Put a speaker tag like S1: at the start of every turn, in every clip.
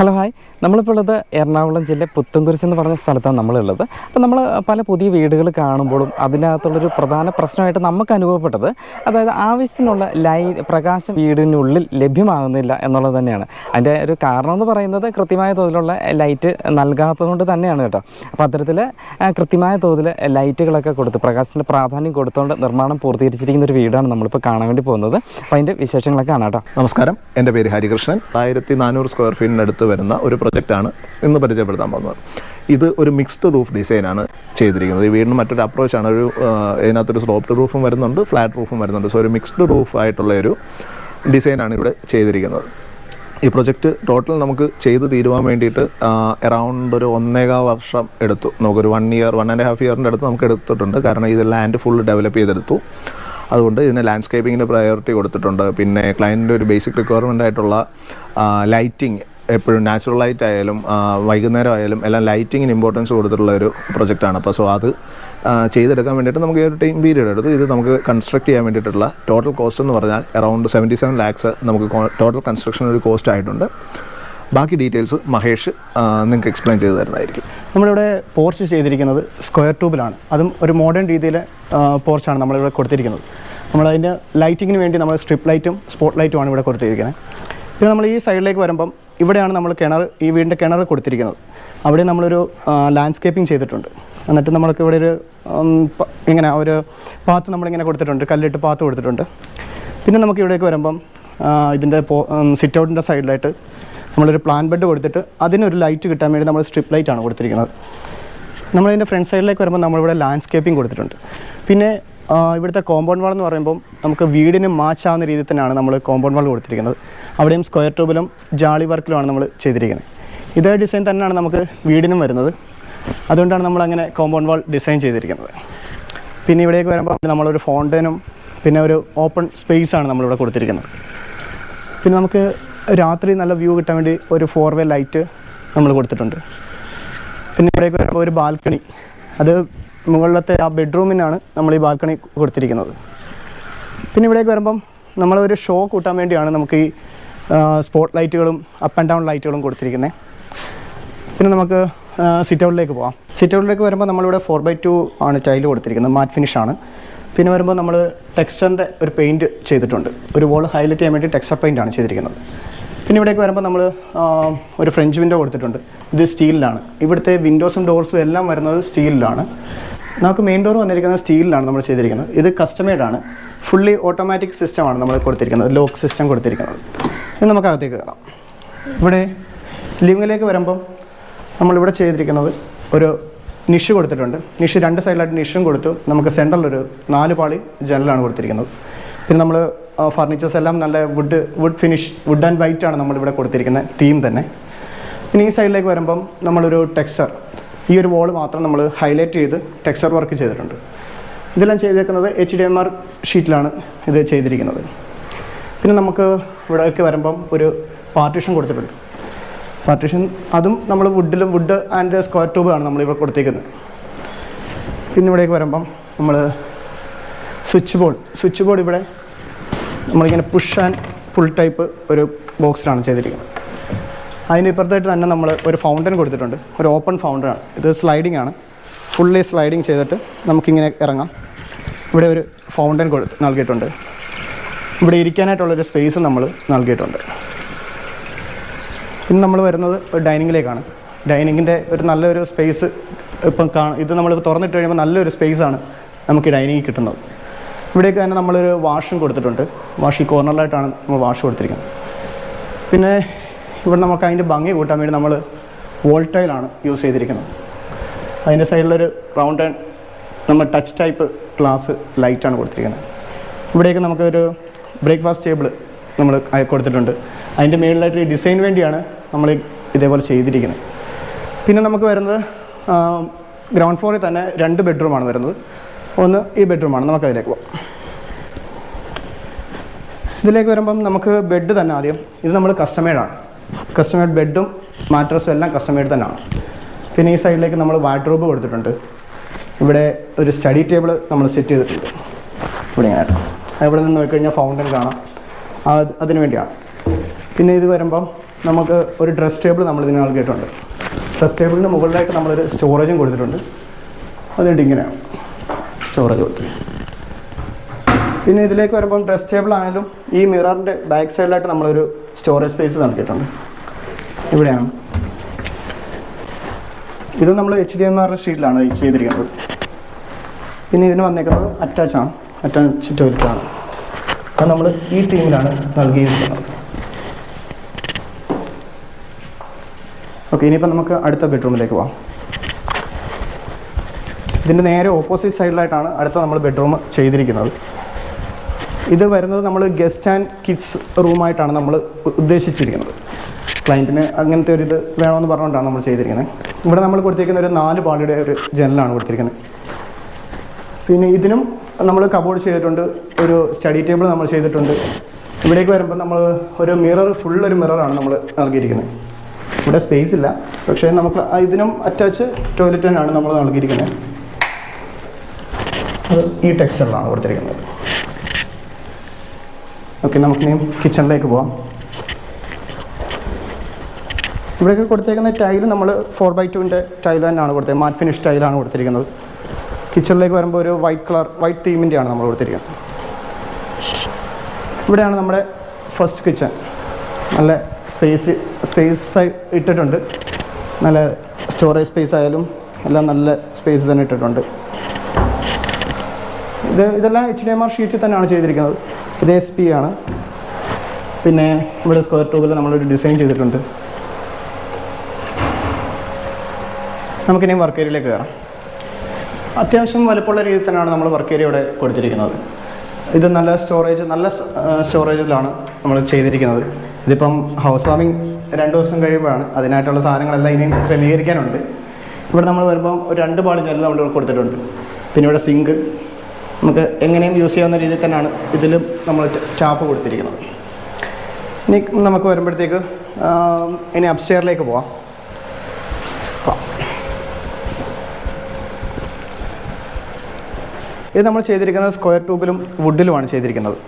S1: Hello hi. നമ്മളിപ്പോൾ ഉള്ളത് എറണാകുളം ജില്ല പുത്തൻകുരിശ് എന്ന് പറഞ്ഞ സ്ഥലത്താണ് നമ്മളുള്ളത്. അപ്പോൾ നമ്മൾ പല പുതിയ വീടുകൾ കാണുമ്പോഴും അതിനകത്തുള്ളൊരു പ്രധാന പ്രശ്നമായിട്ട് നമുക്ക് അനുഭവപ്പെട്ടത് അതായത് ആവശ്യത്തിനുള്ള ലൈ പ്രകാശം വീടിനുള്ളിൽ ലഭ്യമാകുന്നില്ല എന്നുള്ളത് തന്നെയാണ്. അതിന്റെ ഒരു കാരണം എന്ന് പറയുന്നത് കൃത്യമായ തോതിലുള്ള ലൈറ്റ് നൽകാത്തതുകൊണ്ട് തന്നെയാണ് കേട്ടോ. അപ്പോൾ അത്തരത്തിൽ കൃത്യമായ തോതിൽ ലൈറ്റുകളൊക്കെ കൊടുത്ത് പ്രകാശത്തിന്റെ പ്രാധാന്യം കൊടുത്തുകൊണ്ട് നിർമ്മാണം പൂർത്തീകരിച്ചിരിക്കുന്ന ഒരു വീടാണ് നമ്മളിപ്പോൾ കാണാൻ വേണ്ടി പോകുന്നത്. അപ്പോൾ അതിന്റെ വിശേഷങ്ങളൊക്കെ കാണാം കേട്ടോ.
S2: നമസ്കാരം. എന്റെ പേര് ഹരികൃഷ്ണൻ. ആയിരത്തി നാനൂറ് സ്ക്വയർ ഫീറ്റിനടുത്ത് വരുന്ന ഒരു പ്രൊജക്റ്റാണ് ഇന്ന് പരിചയപ്പെടുത്താൻ പോകുന്നത്. ഇത് ഒരു മിക്സ്ഡ് റൂഫ് ഡിസൈനാണ് ചെയ്തിരിക്കുന്നത്. ഈ വീടിന് മറ്റൊരു അപ്രോച്ചാണ് ഒരു ഇതിനകത്തൊരു സ്ലോപ്ഡ് റൂഫും വരുന്നുണ്ട് ഫ്ലാറ്റ് റൂഫും വരുന്നുണ്ട്. സോ ഒരു മിക്സ്ഡ് റൂഫ് ആയിട്ടുള്ള ഒരു ഡിസൈനാണ് ഇവിടെ ചെയ്തിരിക്കുന്നത്. ഈ പ്രൊജക്റ്റ് ടോട്ടൽ നമുക്ക് ചെയ്ത് തീരുവാൻ വേണ്ടിയിട്ട് അറൗണ്ട് ഒരു ഒന്നേകാ വർഷം എടുത്തു. നമുക്കൊരു one year one and half ഇയറിന്റെ അടുത്ത് നമുക്ക് എടുത്തിട്ടുണ്ട്. കാരണം ഇത് ലാൻഡ് ഫുൾ ഡെവലപ്പ് ചെയ്തെടുത്തു. അതുകൊണ്ട് ഇതിന് ലാൻഡ്സ്കേപ്പിങ്ങിന് പ്രയോറിറ്റി കൊടുത്തിട്ടുണ്ട്. പിന്നെ ക്ലയന്റിന്റെ ഒരു ബേസിക് റിക്വയർമെന്റ് ആയിട്ടുള്ള ലൈറ്റിംഗ് എപ്പോഴും നാച്ചുറൽ ലൈറ്റ് ആയാലും വൈകുന്നേരം ആയാലും എല്ലാം ലൈറ്റിങ്ങിന് ഇമ്പോർട്ടൻസ് കൊടുത്തിട്ടുള്ള ഒരു പ്രൊജക്റ്റാണ് അപ്പോൾ സോ അത് ചെയ്തെടുക്കാൻ വേണ്ടിയിട്ട് നമുക്ക് ഒരു ടൈം പീരീഡ് എടുത്തു. ഇത് നമുക്ക് കൺസ്ട്രക്ട് ചെയ്യാൻ വേണ്ടിയിട്ടുള്ള ടോട്ടൽ കോസ്റ്റ് എന്ന് പറഞ്ഞാൽ അറൗണ്ട് സെവന്റി സെവൻ ലാക്സ് നമുക്ക് ടോട്ടൽ കൺസ്ട്രക്ഷൻ ഒരു കോസ്റ്റ് ആയിട്ടുണ്ട്. ബാക്കി ഡീറ്റെയിൽസ് മഹേഷ് നിങ്ങൾക്ക് എക്സ്പ്ലെയിൻ ചെയ്തു തരുന്നതായിരിക്കും.
S3: നമ്മളിവിടെ പോർച്ച് ചെയ്തിരിക്കുന്നത് സ്ക്വയർ ട്യൂബിലാണ് അതും ഒരു മോഡേൺ രീതിയിലെ പോർച്ചാണ് നമ്മളിവിടെ കൊടുത്തിരിക്കുന്നത്. നമ്മളതിന്റെ ലൈറ്റിങ്ങിന് വേണ്ടി നമ്മൾ സ്ട്രിപ്പ് ലൈറ്റും സ്പോട്ട് ലൈറ്റുമാണ് ഇവിടെ കൊടുത്തിരിക്കുന്നത്. പിന്നെ നമ്മൾ ഈ സൈഡിലേക്ക് വരുമ്പം ഇവിടെയാണ് നമ്മൾ കിണർ ഈ വീടിന്റെ കിണർ കൊടുത്തിരിക്കുന്നത്. അവിടെ നമ്മളൊരു ലാൻഡ്സ്കേപ്പിംഗ് ചെയ്തിട്ടുണ്ട്. എന്നിട്ട് നമ്മൾക്ക് ഇവിടെ ഒരു ഇങ്ങനെ ഒരു പാത്ത് നമ്മളിങ്ങനെ കൊടുത്തിട്ടുണ്ട്. കല്ലിട്ട് പാത്ത് കൊടുത്തിട്ടുണ്ട്. പിന്നെ നമുക്ക് ഇവിടേക്ക് വരുമ്പം ഇതിന്റെ ഇതിന്റെ സിറ്റ് ഔട്ടിന്റെ സൈഡിലായിട്ട് നമ്മളൊരു പ്ലാൻ ബെഡ് കൊടുത്തിട്ട് അതിനൊരു ലൈറ്റ് കിട്ടാൻ വേണ്ടി നമ്മൾ സ്ട്രിപ്പ് ലൈറ്റാണ് കൊടുത്തിരിക്കുന്നത്. നമ്മളതിന്റെ ഫ്രണ്ട് സൈഡിലേക്ക് വരുമ്പോൾ നമ്മളിവിടെ ലാൻഡ്സ്കേപ്പിംഗ് കൊടുത്തിട്ടുണ്ട്. പിന്നെ ഇവിടുത്തെ കോമ്പൗണ്ട് വാൾ എന്ന് പറയുമ്പോൾ നമുക്ക് വീടിന് മാച്ച് ആവുന്ന രീതിയിൽ തന്നെയാണ് നമ്മൾ കോമ്പൗണ്ട് വാൾ കൊടുത്തിരിക്കുന്നത്. അവിടെയും സ്ക്വയർ ട്യൂബിലും ജാളി വർക്കിലുമാണ് നമ്മൾ ചെയ്തിരിക്കുന്നത്. ഇതേ ഡിസൈൻ തന്നെയാണ് നമുക്ക് വീടിനും വരുന്നത്. അതുകൊണ്ടാണ് നമ്മൾ അങ്ങനെ കോമ്പൗണ്ട് വാൾ ഡിസൈൻ ചെയ്തിരിക്കുന്നത്. പിന്നെ ഇവിടേക്ക് വരുമ്പോൾ നമ്മളൊരു ഫോണ്ടനും പിന്നെ ഒരു ഓപ്പൺ സ്പേസ് ആണ് നമ്മളിവിടെ കൊടുത്തിരിക്കുന്നത്. പിന്നെ നമുക്ക് രാത്രി നല്ല വ്യൂ കിട്ടാൻ വേണ്ടി ഒരു ഫോർ വേ ലൈറ്റ് നമ്മൾ കൊടുത്തിട്ടുണ്ട്. പിന്നെ ഇവിടേക്ക് വരുമ്പോൾ ഒരു ബാൽക്കണി അത് മുകളിലത്തെ ആ ബെഡ്റൂമിനാണ് നമ്മൾ ഈ ബാൽക്കണി കൊടുത്തിരിക്കുന്നത്. പിന്നെ ഇവിടേക്ക് വരുമ്പം നമ്മളൊരു ഷോ കൂട്ടാൻ വേണ്ടിയാണ് നമുക്ക് ഈ സ്പോട്ട് ലൈറ്റുകളും അപ്പ് ആൻഡ് ഡൗൺ ലൈറ്റുകളും കൊടുത്തിരിക്കുന്നത്. പിന്നെ നമുക്ക് സിറ്റ് ഔട്ടിലേക്ക് പോവാം. സിറ്റ് ഔട്ടിലേക്ക് വരുമ്പോൾ നമ്മളിവിടെ ഫോർ ബൈ ടു ആണ് ടൈൽ കൊടുത്തിരിക്കുന്നത്. മാറ്റ് ഫിനിഷ് ആണ്. പിന്നെ വരുമ്പോൾ നമ്മൾ ടെക്സ്ചറിന്റെ ഒരു പെയിന്റ് ചെയ്തിട്ടുണ്ട്. ഒരു വോൾ ഹൈലൈറ്റ് ചെയ്യാൻ വേണ്ടി ടെക്സ്ചർ പെയിന്റ് ആണ് ചെയ്തിരിക്കുന്നത്. പിന്നെ ഇവിടേക്ക് വരുമ്പോൾ നമ്മൾ ഒരു ഫ്രഞ്ച് വിൻഡോ കൊടുത്തിട്ടുണ്ട്. ഇത് സ്റ്റീലിലാണ് ഇവിടുത്തെ വിൻഡോസും ഡോർസും എല്ലാം വരുന്നത് സ്റ്റീലിലാണ് നമുക്ക് മെയിൻ ഡോർ വന്നിരിക്കുന്നത് സ്റ്റീലിലാണ് നമ്മൾ ചെയ്തിരിക്കുന്നത്. ഇത് കസ്റ്റമേഡ് ആണ്. ഫുള്ളി ഓട്ടോമാറ്റിക് സിസ്റ്റമാണ് നമ്മൾ കൊടുത്തിരിക്കുന്നത്. ലോക്ക് സിസ്റ്റം കൊടുത്തിരിക്കുന്നത്. ഇത് നമുക്ക് അകത്തേക്ക് കയറാം. ഇവിടെ ലിവിങ്ങിലേക്ക് വരുമ്പം നമ്മളിവിടെ ചെയ്തിരിക്കുന്നത് ഒരു നിഷ് കൊടുത്തിട്ടുണ്ട്. നിഷ് രണ്ട് സൈഡിലായിട്ട് നിഷും കൊടുത്തു. നമുക്ക് സെന്ററിലൊരു നാല് പാളി ജനലാണ് കൊടുത്തിരിക്കുന്നത്. പിന്നെ നമ്മൾ ഫർണിച്ചേഴ്സ് എല്ലാം നല്ല wood wood finish wood and white ആണ് നമ്മളിവിടെ കൊടുത്തിരിക്കുന്നത് തീം തന്നെ. പിന്നെ ഈ സൈഡിലേക്ക് വരുമ്പം നമ്മളൊരു ടെക്സ്ചർ ഈ ഒരു വോൾ മാത്രം നമ്മൾ ഹൈലൈറ്റ് ചെയ്ത് ടെക്സ്ചർ വർക്ക് ചെയ്തിട്ടുണ്ട്. ഇതെല്ലാം ചെയ്തേക്കുന്നത് എച്ച് ഡി എം ആർ ഷീറ്റിലാണ് ഇത് ചെയ്തിരിക്കുന്നത്. പിന്നെ നമുക്ക് ഇവിടേക്ക് വരുമ്പം ഒരു പാർട്ടീഷൻ കൊടുത്തിട്ടുണ്ട്. പാർട്ടീഷൻ അതും നമ്മൾ വുഡിലും വുഡ് ആൻഡ് സ്ക്വയർ ട്യൂബാണ് നമ്മളിവിടെ കൊടുത്തേക്കുന്നത്. പിന്നെ ഇവിടേക്ക് വരുമ്പം നമ്മൾ സ്വിച്ച് ബോർഡ് സ്വിച്ച് ബോർഡ് ഇവിടെ നമ്മളിങ്ങനെ പുഷ് ആൻഡ് ഫുൾ ടൈപ്പ് ഒരു ബോക്സിലാണ് ചെയ്തിരിക്കുന്നത്. അതിന് ഇപ്പുറത്തായിട്ട് തന്നെ നമ്മൾ ഒരു ഫൗണ്ടൻ കൊടുത്തിട്ടുണ്ട്. ഒരു ഓപ്പൺ ഫൗണ്ടനാണ് ഇത് സ്ലൈഡിംഗ് ആണ്. ഫുള്ളി സ്ലൈഡിങ് ചെയ്തിട്ട് നമുക്കിങ്ങനെ ഇറങ്ങാം. ഇവിടെ ഒരു ഫൗണ്ടൻ കൊടുത്ത് നൽകിയിട്ടുണ്ട്. ഇവിടെ ഇരിക്കാനായിട്ടുള്ളൊരു സ്പേസ് നമ്മൾ നൽകിയിട്ടുണ്ട്. പിന്നെ നമ്മൾ വരുന്നത് ഒരു ഡൈനിങ്ങിലേക്കാണ് ഡൈനിങ്ങിന്റെ ഒരു നല്ലൊരു സ്പേസ് ഇപ്പം കാ ഇത് നമ്മൾ തുറന്നിട്ട് കഴിയുമ്പോൾ നല്ലൊരു സ്പേസാണ് നമുക്ക് ഈ ഡൈനിങ്ങിൽ കിട്ടുന്നത്. ഇവിടേക്ക് തന്നെ നമ്മളൊരു വാഷും കൊടുത്തിട്ടുണ്ട്. വാഷ് ഈ കോർണറിലായിട്ടാണ് നമ്മൾ വാഷ് കൊടുത്തിരിക്കുന്നത്. പിന്നെ ഇവിടെ നമുക്ക് അതിന്റെ ഭംഗി കൂട്ടാൻ വേണ്ടി നമ്മൾ വോൾട്ടൈലാണ് യൂസ് ചെയ്തിരിക്കുന്നത്. അതിന്റെ സൈഡിലൊരു റൗണ്ട് നമ്മൾ ടച്ച് ടൈപ്പ് ഗ്ലാസ് ലൈറ്റാണ് കൊടുത്തിരിക്കുന്നത്. ഇവിടേക്ക് നമുക്കൊരു ബ്രേക്ക്ഫാസ്റ്റ് ടേബിൾ നമ്മൾ കൊടുത്തിട്ടുണ്ട്. അതിന്റെ മേളിലായിട്ട് ഈ ഡിസൈൻ വേണ്ടിയാണ് നമ്മൾ ഇതേപോലെ ചെയ്തിരിക്കുന്നത്. പിന്നെ നമുക്ക് വരുന്നത് ഗ്രൗണ്ട് ഫ്ലോറിൽ തന്നെ രണ്ട് ബെഡ്റൂമാണ് വരുന്നത്. ഒന്ന് ഈ ബെഡ്റൂമാണ് നമുക്ക് അതിലേക്ക് പോകാം. ഇതിലേക്ക് വരുമ്പം നമുക്ക് ബെഡ് തന്നെ ആദ്യം. ഇത് നമ്മൾ കസ്റ്റമേഡാണ് കസ്റ്റമേഡ് ബെഡും മാട്രസും എല്ലാം കസ്റ്റമേഡ് തന്നെയാണ്. പിന്നെ ഈ സൈഡിലേക്ക് നമ്മൾ വാർഡ്രോബ് കൊടുത്തിട്ടുണ്ട്. ഇവിടെ ഒരു സ്റ്റഡി ടേബിൾ നമ്മൾ സെറ്റ് ചെയ്തിട്ടുണ്ട്. ഇവിടെ ഇങ്ങനെ. ഇവിടെ നിന്ന് നോക്കിക്കഴിഞ്ഞാൽ ഫൗണ്ടൻ കാണാം. അത് അതിന് വേണ്ടിയാണ്. പിന്നെ ഇത് വരുമ്പം നമുക്ക് ഒരു ഡ്രസ് ടേബിൾ നമ്മൾ ഇതിന് നൽകിയിട്ടുണ്ട്. ഡ്രസ് ടേബിളിന് മുകളിലായിട്ട് നമ്മളൊരു സ്റ്റോറേജും കൊടുത്തിട്ടുണ്ട്. അതുകൊണ്ട് ഇങ്ങനെയാണ്. സ്റ്റോറേജ് കൊടുത്തിട്ടുണ്ട്. പിന്നെ ഇതിലേക്ക് വരുമ്പോൾ ഡ്രസ് ടേബിൾ ആണെങ്കിലും ഈ മിററിന്റെ ബാക്ക് സൈഡിലായിട്ട് നമ്മളൊരു സ്റ്റോറേജ് സ്പേസ് നൽകിയിട്ടുണ്ട്. ഇവിടെയാണ്. ഇത് നമ്മൾ എച്ച് ഡി എം ആറിന്റെ ഷീറ്റിലാണ് ചെയ്തിരിക്കുന്നത്. പിന്നെ ഇതിന് വന്നേക്കുന്നത് അറ്റാച്ച് ആണ്. അറ്റാച്ച് ടോയ്ലറ്റ് ആണ്. അത് നമ്മൾ ഈ തീമിലാണ് നൽകിയിരിക്കുന്നത്. ഓക്കെ ഇനിയിപ്പോൾ നമുക്ക് അടുത്ത ബെഡ്റൂമിലേക്ക് പോകാം ഇതിന്റെ നേരെ ഓപ്പോസിറ്റ് സൈഡിലായിട്ടാണ് അടുത്ത നമ്മൾ ബെഡ്റൂം ചെയ്തിരിക്കുന്നത്. ഇത് വരുന്നത് നമ്മൾ ഗസ്റ്റ് ആൻഡ് കിഡ്സ് റൂമായിട്ടാണ് നമ്മൾ ഉദ്ദേശിച്ചിരിക്കുന്നത്. ക്ലയന്റിന് അങ്ങനത്തെ ഒരു ഇത് വേണമെന്ന് പറഞ്ഞുകൊണ്ടാണ് നമ്മൾ ചെയ്തിരിക്കുന്നത്. ഇവിടെ നമ്മൾ കൊടുത്തിരിക്കുന്ന ഒരു നാല് പാളിയുടെ ഒരു ജനലാണ് കൊടുത്തിരിക്കുന്നത്. പിന്നെ ഇതിനും നമ്മൾ കബോർഡ് ചെയ്തിട്ടുണ്ട് ഒരു സ്റ്റഡി ടേബിൾ നമ്മൾ ചെയ്തിട്ടുണ്ട്. ഇവിടേക്ക് വരുമ്പോൾ നമ്മൾ ഒരു മിറർ ഫുൾ ഒരു മിററാണ് നമ്മൾ നൽകിയിരിക്കുന്നത്. ഇവിടെ സ്പേസ് ഇല്ല. പക്ഷേ നമുക്ക് ഇതിനും അറ്റാച്ച് ടോയ്ലറ്റ് തന്നെയാണ് നമ്മൾ നൽകിയിരിക്കുന്നത്. അത് ഈ ടെക്സ്റ്ററിലാണ് കൊടുത്തിരിക്കുന്നത്. ഓക്കെ നമുക്കിനി കിച്ചണിലേക്ക് പോവാം. ഇവിടെയൊക്കെ കൊടുത്തേക്കുന്ന ടൈൽ നമ്മൾ ഫോർ ബൈ ടുവിന്റെ ടൈൽ തന്നെയാണ് കൊടുത്തത്. മാറ്റ് ഫിനിഷ് ടൈലാണ് കൊടുത്തിരിക്കുന്നത്. കിച്ചണിലേക്ക് വരുമ്പോൾ ഒരു വൈറ്റ് കളർ വൈറ്റ് തീമിന്റെയാണ് നമ്മൾ കൊടുത്തിരിക്കുന്നത്. ഇവിടെയാണ് നമ്മുടെ ഫസ്റ്റ് കിച്ചൺ നല്ല സ്പേസ് സ്പേസ് ഇട്ടിട്ടുണ്ട്. നല്ല സ്റ്റോറേജ് സ്പേസ് ആയാലും എല്ലാം നല്ല സ്പേസ് തന്നെ ഇട്ടിട്ടുണ്ട്. ഇത് ഇതെല്ലാം എച്ച് ഡി എം ആർ ഷീറ്റിൽ തന്നെയാണ് ചെയ്തിരിക്കുന്നത്. ഇത് എസ് പി ആണ്. പിന്നെ ഇവിടെ സ്ക്വയർ ട്യൂബിൽ നമ്മളൊരു ഡിസൈൻ ചെയ്തിട്ടുണ്ട്. നമുക്കിനി വർക്ക് ഏരിയയിലേക്ക് കയറാം. അത്യാവശ്യം വലുപ്പമുള്ള രീതിയിൽ തന്നെയാണ് നമ്മൾ വർക്ക് ഏരിയ ഇവിടെ കൊടുത്തിരിക്കുന്നത്. ഇത് നല്ല സ്റ്റോറേജ് നല്ല സ്റ്റോറേജിലാണ് നമ്മൾ ചെയ്തിരിക്കുന്നത്. ഇതിപ്പം ഹൗസ് വാമിംഗ് രണ്ട് ദിവസം കഴിയുമ്പോഴാണ്. അതിനായിട്ടുള്ള സാധനങ്ങളെല്ലാം ഇനിയും ക്രമീകരിക്കാനുണ്ട്. ഇവിടെ നമ്മൾ വരുമ്പം ഒരു രണ്ട് പാളി ജനൽ നമ്മൾ കൊടുത്തിട്ടുണ്ട്. പിന്നെ ഇവിടെ സിങ്ക് നമുക്ക് എങ്ങനെയും യൂസ് ചെയ്യാവുന്ന രീതിയിൽ തന്നെയാണ് ഇതിലും നമ്മൾ ടാപ്പ് കൊടുത്തിരിക്കുന്നത്. ഇനി നമുക്ക് വരുമ്പോഴത്തേക്ക് ഇനി അപ്സ്റ്റെയറിലേക്ക് പോവാം. ഇത് നമ്മൾ ചെയ്തിരിക്കുന്നത് സ്ക്വയർ ട്യൂബിലും വുഡിലുമാണ് ചെയ്തിരിക്കുന്നത്.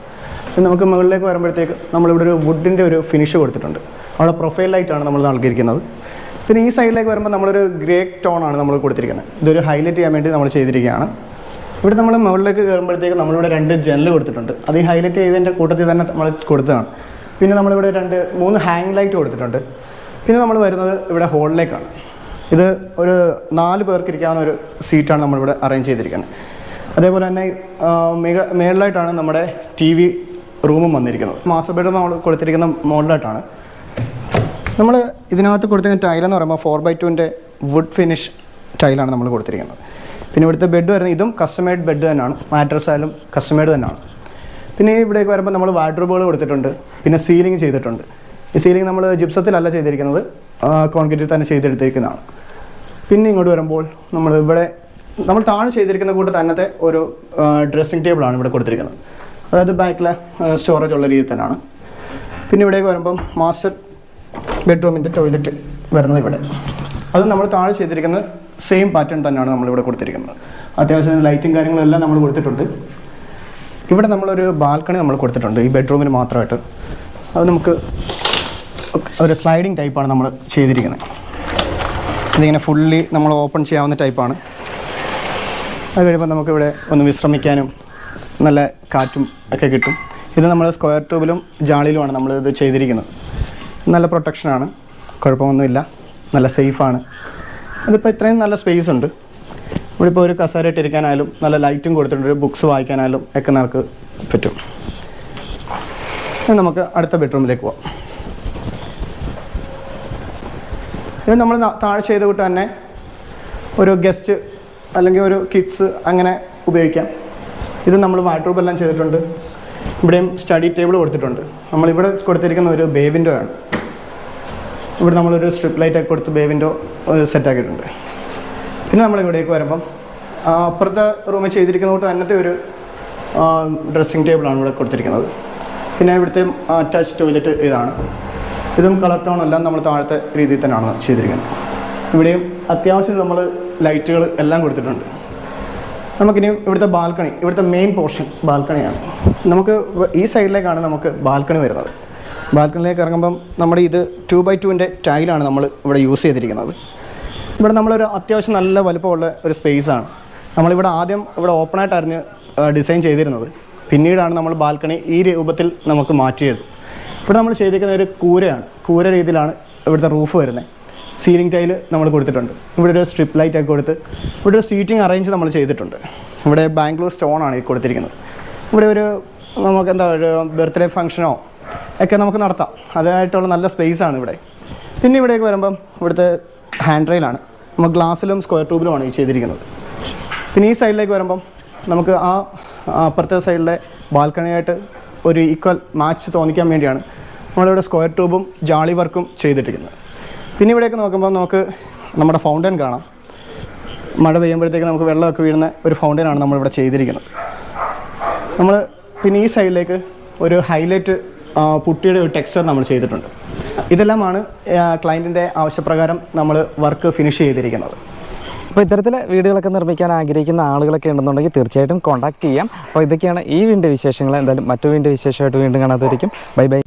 S3: നമുക്ക് മുകളിലേക്ക് വരുമ്പോഴത്തേക്ക് നമ്മളിവിടെ ഒരു വുഡിന്റെ ഒരു ഫിനിഷ് കൊടുത്തിട്ടുണ്ട്. അവിടെ പ്രൊഫൈൽ ലൈറ്റാണ് നമ്മൾ നൽകിയിരിക്കുന്നത്. പിന്നെ ഈ സൈഡിലേക്ക് വരുമ്പോൾ നമ്മളൊരു ഗ്രേ ടോണാണ് നമ്മൾ കൊടുത്തിരിക്കുന്നത്. ഇതൊരു ഹൈലൈറ്റ് ചെയ്യാൻ വേണ്ടി നമ്മൾ ചെയ്തിരിക്കുകയാണ്. ഇവിടെ നമ്മൾ മുകളിലേക്ക് കയറുമ്പോഴത്തേക്ക് നമ്മളിവിടെ രണ്ട് ജനൽ കൊടുത്തിട്ടുണ്ട്. അത് ഈ ഹൈലൈറ്റ് ചെയ്തതിന്റെ കൂട്ടത്തിൽ തന്നെ നമ്മൾ കൊടുത്തതാണ്. പിന്നെ നമ്മളിവിടെ രണ്ട് മൂന്ന് ഹാങ് ലൈറ്റ് കൊടുത്തിട്ടുണ്ട്. പിന്നെ നമ്മൾ വരുന്നത് ഇവിടെ ഹോളിലേക്കാണ് ഇത് ഒരു നാല് പേർക്ക് ഇരിക്കാവുന്ന ഒരു സീറ്റാണ് നമ്മളിവിടെ അറേഞ്ച് ചെയ്തിരിക്കുന്നത്. അതേപോലെ തന്നെ മിക മേളിലായിട്ടാണ് നമ്മുടെ ടി വി റൂമും വന്നിരിക്കുന്നത്. മാസ്റ്റർ നമ്മൾ കൊടുത്തിരിക്കുന്ന മോളിലായിട്ടാണ് നമ്മൾ ഇതിനകത്ത് കൊടുത്തിരിക്കുന്ന ടൈലെന്ന് പറയുമ്പോൾ ഫോർ ബൈ ടുവിന്റെ വുഡ് ഫിനിഷ് ടൈലാണ് നമ്മൾ കൊടുത്തിരിക്കുന്നത്. പിന്നെ ഇവിടുത്തെ ബെഡ് വരുന്നത് ഇതും കസ്റ്റമേഡ് ബെഡ് തന്നെയാണ്. മാട്രസ് ആയാലും കസ്റ്റമേഡ് തന്നെയാണ്. പിന്നെ ഇവിടേക്ക് വരുമ്പോൾ നമ്മൾ വാർഡ്രോബുകൾ കൊടുത്തിട്ടുണ്ട്. പിന്നെ സീലിംഗ് ചെയ്തിട്ടുണ്ട്. ഈ സീലിംഗ് നമ്മൾ ജിപ്സത്തിലല്ല ചെയ്തിരിക്കുന്നത്. കോൺക്രീറ്റിൽ തന്നെ ചെയ്തെടുത്തിരിക്കുന്നതാണ്. പിന്നെ ഇങ്ങോട്ട് വരുമ്പോൾ നമ്മൾ ഇവിടെ നമ്മൾ താഴെ ചെയ്തിരിക്കുന്ന കൂട്ട് തന്നത്തെ ഒരു ഡ്രസ്സിംഗ് ടേബിളാണ് ഇവിടെ കൊടുത്തിരിക്കുന്നത്. അതായത് ബാക്കിലെ സ്റ്റോറേജ് ഉള്ള രീതിയിൽ തന്നെയാണ്. പിന്നെ ഇവിടേക്ക് വരുമ്പം മാസ്റ്റർ ബെഡ്റൂമിന്റെ ടോയ്ലറ്റ് വരുന്നത് ഇവിടെ. അത് നമ്മൾ താഴെ ചെയ്തിരിക്കുന്നത് സെയിം പാറ്റേൺ തന്നെയാണ് നമ്മളിവിടെ കൊടുത്തിരിക്കുന്നത്. അത്യാവശ്യം ലൈറ്റും കാര്യങ്ങളെല്ലാം നമ്മൾ കൊടുത്തിട്ടുണ്ട്. ഇവിടെ നമ്മളൊരു ബാൽക്കണി നമ്മൾ കൊടുത്തിട്ടുണ്ട് ഈ ബെഡ്റൂമിന് മാത്രമായിട്ട്. അത് നമുക്ക് ഒരു സ്ലൈഡിങ് ടൈപ്പാണ് നമ്മൾ ചെയ്തിരിക്കുന്നത്. ഇതിങ്ങനെ ഫുള്ളി നമ്മൾ ഓപ്പൺ ചെയ്യാവുന്ന ടൈപ്പാണ് അത് കഴിയുമ്പോൾ നമുക്കിവിടെ ഒന്ന് വിശ്രമിക്കാനും നല്ല കാറ്റും ഒക്കെ കിട്ടും. ഇത് നമ്മൾ സ്ക്വയർ ട്യൂബിലും ജാളിയിലുമാണ് നമ്മൾ ഇത് ചെയ്തിരിക്കുന്നത്. നല്ല പ്രൊട്ടക്ഷനാണ് കുഴപ്പമൊന്നുമില്ല. നല്ല സേഫാണ് അതിപ്പോൾ ഇത്രയും നല്ല സ്പേസ് ഉണ്ട്. ഇവിടെ ഇപ്പോൾ ഒരു കസേര ഇട്ടിരിക്കാനായാലും നല്ല ലൈറ്റും കൊടുത്തിട്ടുണ്ട് ഒരു ബുക്സ് വായിക്കാനായാലും ഒക്കെ നമുക്ക് പറ്റും. നമുക്ക് അടുത്ത ബെഡ്റൂമിലേക്ക് പോവാം. ഇത് നമ്മൾ താഴെ ചെയ്ത കൂട്ട് തന്നെ ഒരു ഗസ്റ്റ് അല്ലെങ്കിൽ ഒരു കിഡ്സ് അങ്ങനെ ഉപയോഗിക്കാം. ഇത് നമ്മൾ വാർഡ്രോബ് എല്ലാം ചെയ്തിട്ടുണ്ട്. ഇവിടെയും സ്റ്റഡി ടേബിൾ കൊടുത്തിട്ടുണ്ട്. നമ്മളിവിടെ കൊടുത്തിരിക്കുന്ന ഒരു ബേ വിൻഡോ ആണ്. ഇവിടെ നമ്മളൊരു സ്ട്രിപ്പ് ലൈറ്റ് ഒക്കെ കൊടുത്ത് ബേ വിൻഡോ സെറ്റ് ആക്കിയിട്ടുണ്ട്. പിന്നെ നമ്മൾ ഇവിടേക്ക് വരുമ്പം അപ്പുറത്തെ റൂമിൽ ചെയ്തിരിക്കുന്ന കൂട്ട് അന്നത്തെ ഒരു ഡ്രസ്സിങ് ടേബിളാണ് ഇവിടെ കൊടുത്തിരിക്കുന്നത്. പിന്നെ ഇവിടുത്തെ അറ്റാച്ച് ടോയ്ലറ്റ് ഇതാണ്. ഇതും കളർ ടോൺ എല്ലാം നമ്മൾ താഴത്തെ രീതിയിൽ തന്നെയാണ് ചെയ്തിരിക്കുന്നത്. ഇവിടെയും അത്യാവശ്യം നമ്മൾ ലൈറ്റുകൾ എല്ലാം കൊടുത്തിട്ടുണ്ട്. നമുക്കിനി ഇവിടുത്തെ ബാൽക്കണി ഇവിടുത്തെ മെയിൻ പോർഷൻ ബാൽക്കണിയാണ് നമുക്ക് ഈ സൈഡിലേക്കാണ് നമുക്ക് ബാൽക്കണി വരുന്നത്. ബാൽക്കണിലേക്ക് ഇറങ്ങുമ്പം നമ്മുടെ ഇത് ടു ബൈ ടുവിന്റെ ടൈലാണ് നമ്മൾ ഇവിടെ യൂസ് ചെയ്തിരിക്കുന്നത്. ഇവിടെ നമ്മളൊരു അത്യാവശ്യം നല്ല വലുപ്പമുള്ള ഒരു സ്പേസാണ് നമ്മളിവിടെ ആദ്യം ഇവിടെ ഓപ്പണായിട്ടായിരുന്നു ഡിസൈൻ ചെയ്തിരുന്നത്. പിന്നീടാണ് നമ്മൾ ബാൽക്കണി ഈ രൂപത്തിൽ നമുക്ക് മാറ്റിയത്. ഇവിടെ നമ്മൾ ചെയ്തിരിക്കുന്ന ഒരു കൂരയാണ്. കൂര രീതിയിലാണ് ഇവിടുത്തെ റൂഫ് വരുന്നത് സീലിംഗ് ടൈൽ നമ്മൾ കൊടുത്തിട്ടുണ്ട്. ഇവിടെ ഒരു സ്ട്രിപ്പ് ലൈറ്റ് ഒക്കെ കൊടുത്ത് ഇവിടെ ഒരു സീറ്റിംഗ് അറേഞ്ച് നമ്മൾ ചെയ്തിട്ടുണ്ട്. ഇവിടെ ബാംഗ്ലൂർ സ്റ്റോൺ ആണ് ഈ കൊടുത്തിരിക്കുന്നത്. ഇവിടെ ഒരു നമുക്ക് എന്താ ഒരു ബർത്ത്ഡേ ഫംഗ്ഷനോ ഒക്കെ നമുക്ക് നടത്താം. അതായിട്ടുള്ള നല്ല സ്പേസ് ആണ് ഇവിടെ. പിന്നെ ഇവിടേക്ക് വരുമ്പം ഇവിടുത്തെ ഹാൻഡ് റെയിലാണ് നമ്മൾ ഗ്ലാസ്സിലും സ്ക്വയർ ട്യൂബിലുമാണ് ഈ ചെയ്തിരിക്കുന്നത്. പിന്നെ ഈ സൈഡിലേക്ക് വരുമ്പം നമുക്ക് ആ അപ്പുറത്തെ സൈഡിലെ ബാൽക്കണിയായിട്ട് ഒരു ഈക്വൽ മാച്ച് തോന്നിക്കാൻ വേണ്ടിയാണ് നമ്മളിവിടെ സ്ക്വയർ ട്യൂബും ജാളി വർക്കും ചെയ്തിട്ടിരിക്കുന്നത്. പിന്നെ ഇവിടേക്ക് നോക്കുമ്പോൾ നമുക്ക് നമ്മുടെ ഫൗണ്ടൻ കാണാം. മഴ പെയ്യുമ്പോഴത്തേക്ക് നമുക്ക് വെള്ളമൊക്കെ വീഴുന്ന ഒരു ഫൗണ്ടനാണ് നമ്മളിവിടെ ചെയ്തിരിക്കുന്നത്. നമ്മൾ പിന്നെ ഈ സൈഡിലേക്ക് ഒരു ഹൈലൈറ്റ് പുട്ടിയുടെ ഒരു ടെക്സ്ചർ നമ്മൾ ചെയ്തിട്ടുണ്ട്. ഇതെല്ലാമാണ് ക്ലയന്റിന്റെ ആവശ്യപ്രകാരം നമ്മൾ വർക്ക് ഫിനിഷ് ചെയ്തിരിക്കുന്നത്.
S1: അപ്പോൾ ഇത്തരത്തിലെ വീടുകളൊക്കെ നിർമ്മിക്കാൻ ആഗ്രഹിക്കുന്ന ആളുകളൊക്കെ ഉണ്ടെന്നുണ്ടെങ്കിൽ തീർച്ചയായിട്ടും കോൺടാക്ട് ചെയ്യാം. അപ്പോൾ ഇതൊക്കെയാണ് ഈ വീടിന്റെ വിശേഷങ്ങൾ. എന്തായാലും മറ്റു വീടിന്റെ വിശേഷമായിട്ട് വീണ്ടും കാണാതായിരിക്കും ബൈ ബൈ.